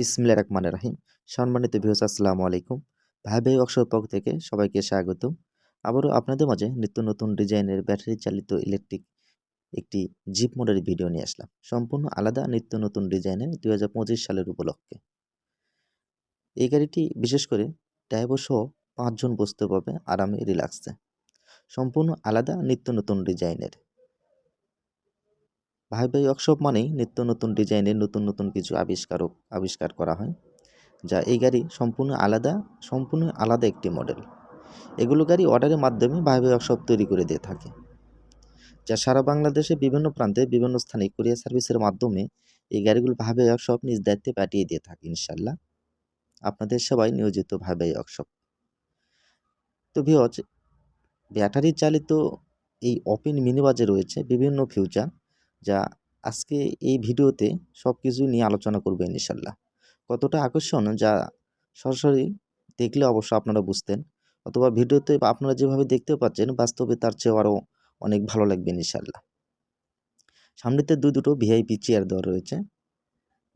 বিসমিল্লাহ রহমান রাহিম। সম্মানিত ভিউস আসসালামু আলাইকুম। ভাই ভাই ওয়ার্কশপ পক্ষ থেকে সবাইকে স্বাগত আবারও আপনাদের মাঝে নিত্য নতুন ডিজাইনের ব্যাটারি চালিত ইলেকট্রিক একটি জিপ মডেলের ভিডিও নিয়ে আসলাম। সম্পূর্ণ আলাদা, নিত্য নতুন ডিজাইনের দুই হাজার পঁচিশ সালের উপলক্ষে। এই গাড়িটি বিশেষ করে ড্রাইভার সহ পাঁচজন বসতে পারবে আরামে রিল্যাক্সে সম্পূর্ণ আলাদা, নিত্য নতুন ডিজাইনের। ভাই ভাই ওয়ার্কশপ মানেই নিত্য নতুন ডিজাইনের নতুন নতুন কিছু আবিষ্কারক আবিষ্কার করা হয়, যা এই গাড়ি সম্পূর্ণ আলাদা সম্পূর্ণ আলাদা একটি মডেল এগুলো গাড়ি অর্ডারের মাধ্যমে ভাই ভাই ওয়ার্কশপ তৈরি করে দিয়ে থাকে, যা সারা বাংলাদেশে বিভিন্ন প্রান্তে, বিভিন্ন স্থানে কুরিয়ার সার্ভিসের মাধ্যমে এই গাড়িগুলো ভাই ভাই ওয়ার্কশপ নিজ দায়িত্বে পাঠিয়ে দিয়ে থাকে ইনশাল্লাহ আপনাদের সবাই নিয়োজিত ভাই ভাই ওয়ার্কশপ তো ভিওজ ব্যাটারি চালিত এই ওপেন মিনিবাজে রয়েছে বিভিন্ন ফিউচার যা আজকে এই ভিডিওতে সব কিছু নিয়ে আলোচনা করব ইনশাল্লাহ। কতটা আকর্ষণ যা সরাসরি দেখলে অবশ্য আপনারা বুঝতেন, অথবা ভিডিওতে আপনারা যেভাবে দেখতে পাচ্ছেন, বাস্তবে তার চেয়েও আরও অনেক ভালো লাগবে ইনশাল্লাহ। সামনেতে দু দুটো ভিআইপি চেয়ার দেওয়া রয়েছে,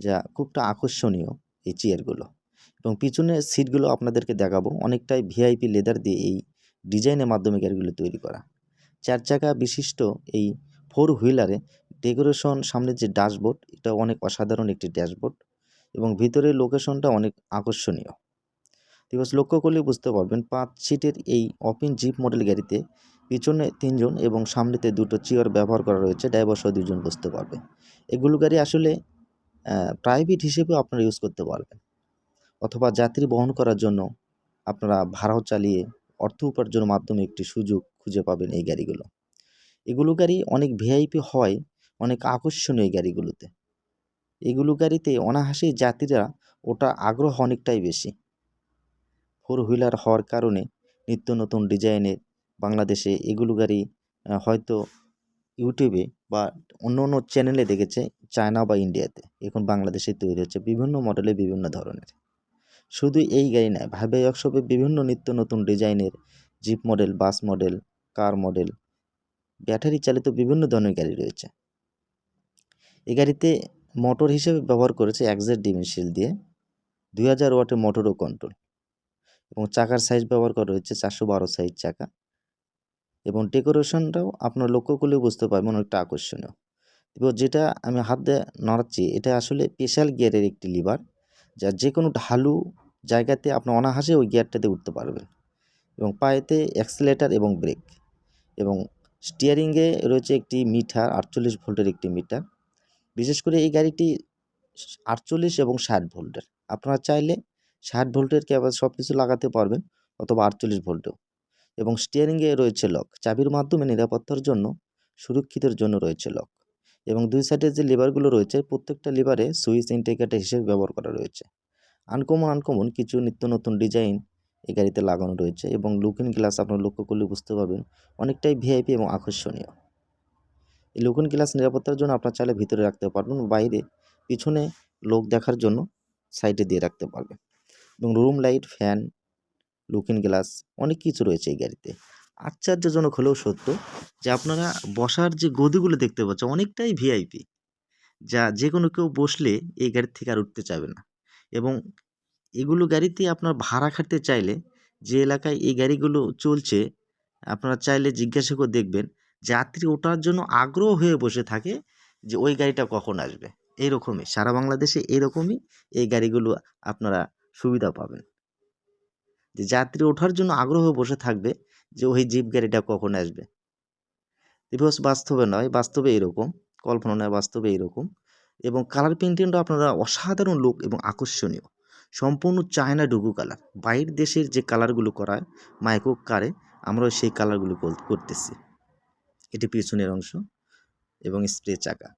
যা খুবটা আকর্ষণীয় এই চেয়ারগুলো এবং পিছনের সিটগুলো আপনাদেরকে দেখাবো, অনেকটাই ভিআইপি লেদার দিয়ে এই ডিজাইনের মাধ্যমে গাড়িগুলো তৈরি করা। চার চাকা বিশিষ্ট এই ফোর হুইলারে ডেকোরেশন সামনের যে ড্যাশবোর্ড এটা অনেক অসাধারণ একটি ড্যাশবোর্ড এবং ভিতরের লোকেশনটা অনেক আকর্ষণীয়। দিবস লক্ষ্য করলে বুঝতে পারবেন, পাঁচ সিটের এই ওপেন জিপ মডেল গাড়িতে পিছনে তিনজন এবং সামনেতে দুটো চেয়ার ব্যবহার করা রয়েছে ড্রাইভার সহ দুজন বসতে পারবে। এগুলো গাড়ি আসলে প্রাইভেট হিসেবেও আপনারা ইউজ করতে পারবেন। অথবা যাত্রী বহন করার জন্য আপনারা ভাড়াও চালিয়ে অর্থ উপার্জনের মাধ্যমে একটি সুযোগ খুঁজে পাবেন এই গাড়িগুলো। এগুলো গাড়ি অনেক ভিআইপি হয় অনেক আকর্ষণীয় গাড়িগুলোতে। এগুলো গাড়িতে অনাহাসেই যাত্রীরা ওটা আগ্রহ অনেকটাই বেশি। ফোর হুইলার হওয়ার কারণে নিত্য নতুন ডিজাইনের বাংলাদেশে এগুলো গাড়ি হয়তো ইউটিউবে বা অন্য অন্য চ্যানেলে দেখেছে চায়না বা ইন্ডিয়াতে। এখন বাংলাদেশে তৈরি হচ্ছে বিভিন্ন মডেলে বিভিন্ন ধরনের। শুধু এই গাড়ি নয় ভাবে ওয়ার্কশপে বিভিন্ন নিত্য নতুন ডিজাইনের jeep model bus model car model battery চালিত বিভিন্ন ধরনের গাড়ি রয়েছে। এই গাড়িতে মোটর হিসেবে ব্যবহার করেছে একজেট ডিমেনশিল দিয়ে। দুই হাজার ওয়াটের মোটরও কন্ট্রোল এবং চাকার সাইজ ব্যবহার করা রয়েছে চারশো বারো সাইজ চাকা। এবং ডেকোরেশনটাও আপনার লক্ষ্য করলে বুঝতে পারবেন অনেকটা আকর্ষণীয়। এবং যেটা আমি হাত দিয়ে নড়াচ্ছি, এটা আসলে স্পেশাল গিয়ারের একটি লিভার যা যে কোনো ঢালু জায়গাতে আপনি অনাহাসে ওই গিয়ারটাতে উঠতে পারবেন। এবং পায়েতে অ্যাক্সিলেটার এবং ব্রেক এবং স্টিয়ারিংয়ে রয়েছে একটি মিটার, আটচল্লিশ ভোল্টের একটি মিটার। বিশেষ করে এই গাড়িটি আটচল্লিশ এবং ষাট ভোল্টের। আপনারা চাইলে ষাট ভোল্টের ক্যাপাস সব কিছু লাগাতে পারবেন অথবা আটচল্লিশ ভোল্টেও। এবং স্টিয়ারিংয়ে রয়েছে লক চাবির মাধ্যমে নিরাপত্তার জন্য, সুরক্ষিতের জন্য রয়েছে লক এবং দুই সাইডের যে লিভারগুলো রয়েছে, প্রত্যেকটা লিভারে সুইচ ইন্ডিকেটার হিসেবে ব্যবহার করা রয়েছে। আনকমন আনকমন কিছু নিত্য নতুন ডিজাইন এই গাড়িতে লাগানো রয়েছে এবং লুকিং গ্লাস আপনার লক্ষ্য করলে বুঝতে পারবেন, অনেকটাই ভিআইপি এবং আকর্ষণীয়। এই লুকিং গ্লাস নিরাপত্তার জন্য আপনার চাইলে ভিতরে রাখতে পারবেন বাইরে পিছনে লোক দেখার জন্য সাইডে দিয়ে রাখতে পারবেন। এবং room light, fan looking glass, অনেক কিছু রয়েছে এই গাড়িতে। আশ্চর্যজনক হলেও সত্য যে আপনারা বসার যে গদিগুলো দেখতে পাচ্ছেন অনেকটাই ভিআইপি যা যে কোনো কেউ বসলে এই গাড়ির থেকে আর উঠতে চাবে না। এবং এগুলো গাড়িতে আপনার ভাড়া খাটতে চাইলে যে এলাকায় এই গাড়িগুলো চলছে, আপনারা চাইলে জিজ্ঞাসা করে দেখবেন যাত্রী ওঠার জন্য আগ্রহ হয়ে বসে থাকে যে ওই গাড়িটা কখন আসবে। এইরকমই সারা বাংলাদেশে এরকমই এই গাড়িগুলো আপনারা সুবিধা পাবেন। যে যাত্রী ওঠার জন্য আগ্রহ বসে থাকবে যে ওই জিপ গাড়িটা কখন আসবে। দিবস বাস্তবে নয়, বাস্তবে এরকম কল্পনা নয় বাস্তবে এরকম এবং কালার পেন্টিংটা আপনারা অসাধারণ লোক এবং আকর্ষণীয়। সম্পূর্ণ চায়না ডুগু কালার বাইরের দেশের যে কালারগুলো করা হয় মাইক্রো কারে আমরাও সেই কালারগুলো করতেছি। এটি পিছনের অংশ এবং স্প্রে চাকা।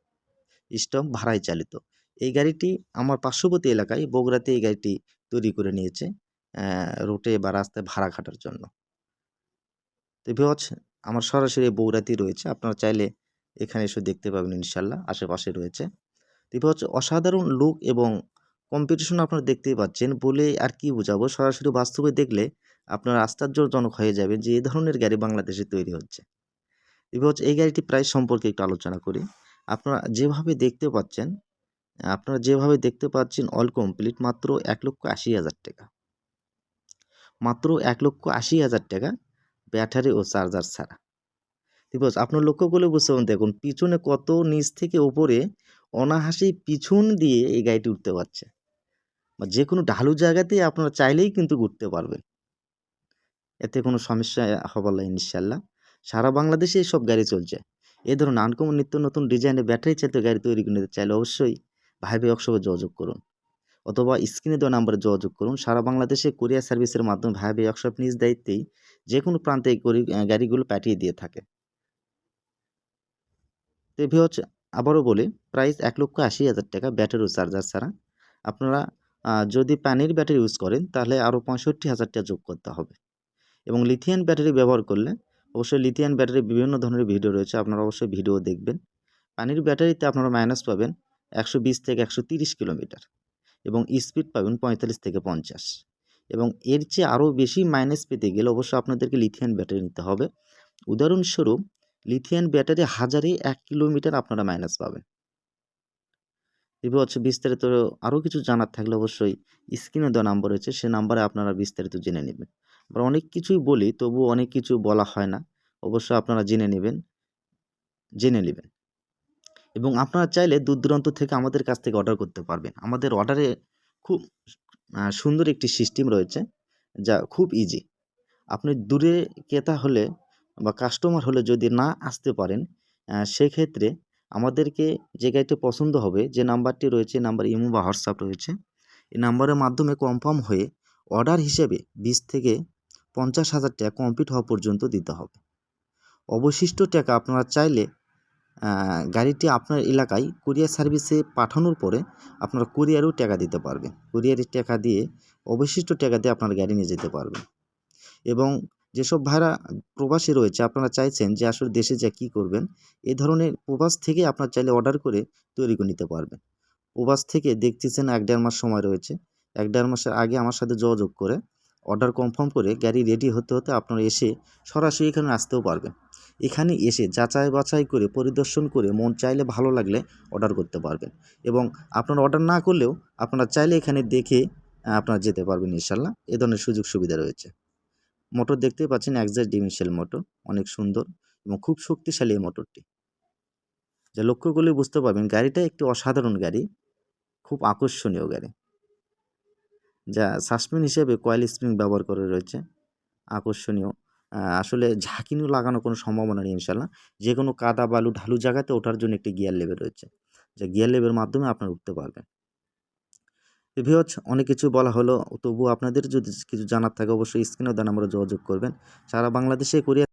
স্টক ভাড়ায় চালিত। এই গাড়িটি আমার পার্শ্ববর্তী এলাকায় বগুড়াতে এই গাড়িটি তৈরি করে নিয়েছে রুটে বা রাস্তায় ভাড়া খাটার জন্য। তো ভিওয়াজ আমার সরাসরি বগুড়াতেই রয়েছে। আপনারা চাইলে এখানে এসে দেখতে পাবেন ইনশাল্লাহ, আশেপাশে রয়েছে। তো হচ্ছে অসাধারণ লুক এবং কম্পিটিশন আপনারা দেখতেই পাচ্ছেন বলে আর কি বোঝাবো। সরাসরি বাস্তবে দেখলে আপনারা আশ্চর্যজনক হয়ে যাবেন যে এই ধরনের গাড়ি বাংলাদেশে তৈরি হচ্ছে। এবার হচ্ছে এই গাড়িটি প্রাইস সম্পর্কে একটু আলোচনা করি। আপনারা যেভাবে দেখতে পাচ্ছেন, আপনারা যেভাবে দেখতে পাচ্ছেন অল কমপ্লিট মাত্র এক লক্ষ আশি হাজার টাকা। মাত্র এক লক্ষ আশি হাজার টাকা ব্যাটারি ও চার্জার ছাড়া। আছে আপনার লক্ষ্য করলে বুঝতে পারবেন, দেখুন পিছনে কত নিচ থেকে উপরে অনাহাসেই পিছন দিয়ে এই গাড়িটি উঠতে পারছে। বা যে কোনো ঢালু জায়গাতেই আপনারা চাইলেই কিন্তু ঘুরতে পারবেন। এতে কোনো সমস্যা হবার ইনশাল্লাহ সারা বাংলাদেশে সব গাড়ি চলছে। এ ধরুন আনকমন নিত্য নতুন ডিজাইনের ব্যাটারি চালিত গাড়ি তৈরি করে নিতে চাইলে অবশ্যই ভাই ভাই ওয়ার্কশপে যোগাযোগ করুন। অথবা স্ক্রিনে দেওয়া নাম্বারে যোগাযোগ করুন। সারা বাংলাদেশে কোরিয়ার সার্ভিসের মাধ্যমে ভাই ভাই ওয়ার্কশপ নিজ দায়িত্বেই যে কোনো প্রান্তে এই গাড়িগুলো পাঠিয়ে দিয়ে থাকে। তো হচ্ছে আবারও বলি প্রাইস এক লক্ষ আশি হাজার টাকা ব্যাটারি ও চার্জার ছাড়া। আপনারা যদি পানির ব্যাটারি ইউজ করেন, তাহলে আরও পঁয়ষট্টি হাজার টাকা যোগ করতে হবে। এবং লিথিয়ান ব্যাটারি ব্যবহার করলে অবশ্যই লিথিয়ান ব্যাটারি বিভিন্ন ধরনের ভিডিও রয়েছে, আপনারা অবশ্যই ভিডিও দেখবেন। পানির ব্যাটারিতে আপনারা মাইনাস পাবেন একশো বিশ থেকে একশো কিলোমিটার এবং স্পিড পাবেন পঁয়তাল্লিশ থেকে পঞ্চাশ। এবং এর চেয়ে আরও বেশি মাইনাস পেতে গেলে অবশ্যই আপনাদেরকে লিথিয়ান ব্যাটারি নিতে হবে। উদাহরণস্বরূপ লিথিয়ান ব্যাটারি হাজারে এক কিলোমিটার আপনারা মাইনাস পাবেন। এবার হচ্ছে বিস্তারিত আরও কিছু জানার থাকলে অবশ্যই স্ক্রিনে দেওয়া নাম্বার রয়েছে, সে নাম্বারে আপনারা বিস্তারিত জেনে নেবেন। আমরা অনেক কিছুই বলি তবু অনেক কিছু বলা হয় না। অবশ্য আপনারা জেনে নেবেন জেনে নেবেন। এবং আপনারা চাইলে দূর দূরান্ত থেকে আমাদের কাছ থেকে অর্ডার করতে পারবেন। আমাদের অর্ডারে খুব সুন্দর একটি সিস্টেম রয়েছে, যা খুব ইজি আপনি দূরে ক্রেতা হলে বা কাস্টমার হলে যদি না আসতে পারেন সেক্ষেত্রে আমাদেরকে যে গাড়িটি পছন্দ হবে, যে নাম্বারটি রয়েছে নাম্বার ইমো বা হোয়াটসঅ্যাপ রয়েছে, এই নাম্বারের মাধ্যমে কনফার্ম হয়ে অর্ডার হিসেবে বিশ থেকে পঞ্চাশ হাজার টাকা কমপ্লিট হওয়া পর্যন্ত দিতে হবে। অবশিষ্ট টাকা আপনারা চাইলে গাড়িটি আপনার এলাকায় কুরিয়ার সার্ভিসে পাঠানোর পরে আপনারা কুরিয়ারেও টাকা দিতে পারবেন। কুরিয়ারের টাকা দিয়ে অবশিষ্ট টাকা দিয়ে আপনার গাড়ি নিয়ে যেতে পারবেন। এবং যেসব ভাড়া প্রবাসী রয়েছে, আপনারা চাইছেন যে আসলে দেশে যা কী করবেন, এ ধরনের প্রবাস থেকে আপনার চাইলে অর্ডার করে তৈরি করে নিতে পারবেন। প্রবাস থেকে দেখতেছেন এক দেড় মাস সময় রয়েছে। এক দেড় মাসের আগে আমার সাথে যোগাযোগ করে অর্ডার কনফার্ম করে গাড়ি রেডি হতে হতে আপনারা এসে সরাসরি এখানে আসতেও পারবেন। এখানে এসে যাচাই বাছাই করে, পরিদর্শন করে মন চাইলে ভালো লাগলে অর্ডার করতে পারবেন এবং আপনারা অর্ডার না করলেও আপনারা চাইলে এখানে দেখে আপনারা যেতে পারবেন ইনশাল্লাহ এ ধরনের সুযোগ সুবিধা রয়েছে। মোটর দেখতেই পাচ্ছেন একজাস্ট ডিমেনশিয়াল মোটর, অনেক সুন্দর এবং খুব শক্তিশালী এই মোটরটি। যা লক্ষ্য করলে বুঝতে পারবেন গাড়িটা একটি অসাধারণ গাড়ি, খুব আকর্ষণীয় গাড়ি। যা সাসপেন হিসেবে কয়েল স্প্রিং ব্যবহার করে রয়েছে। আকর্ষণীয়। আসলে ঝাঁকিনিও লাগানো কোনো সম্ভাবনা নেই ইনশাল্লাহ যে কোনো কাদা বালু ঢালু জায়গাতে ওঠার জন্য একটি গিয়ার লেভেল রয়েছে। যা গিয়ার লেভেলের মাধ্যমে আপনারা উঠতে পারবেন। ভিওচ অনেক কিছু বলা হলো। তবুও আপনাদের যদি কিছু জানার থাকে, অবশ্যই স্ক্রিনে দেন আমরা যোগাযোগ করবেন। সারা বাংলাদেশে, কোরিয়া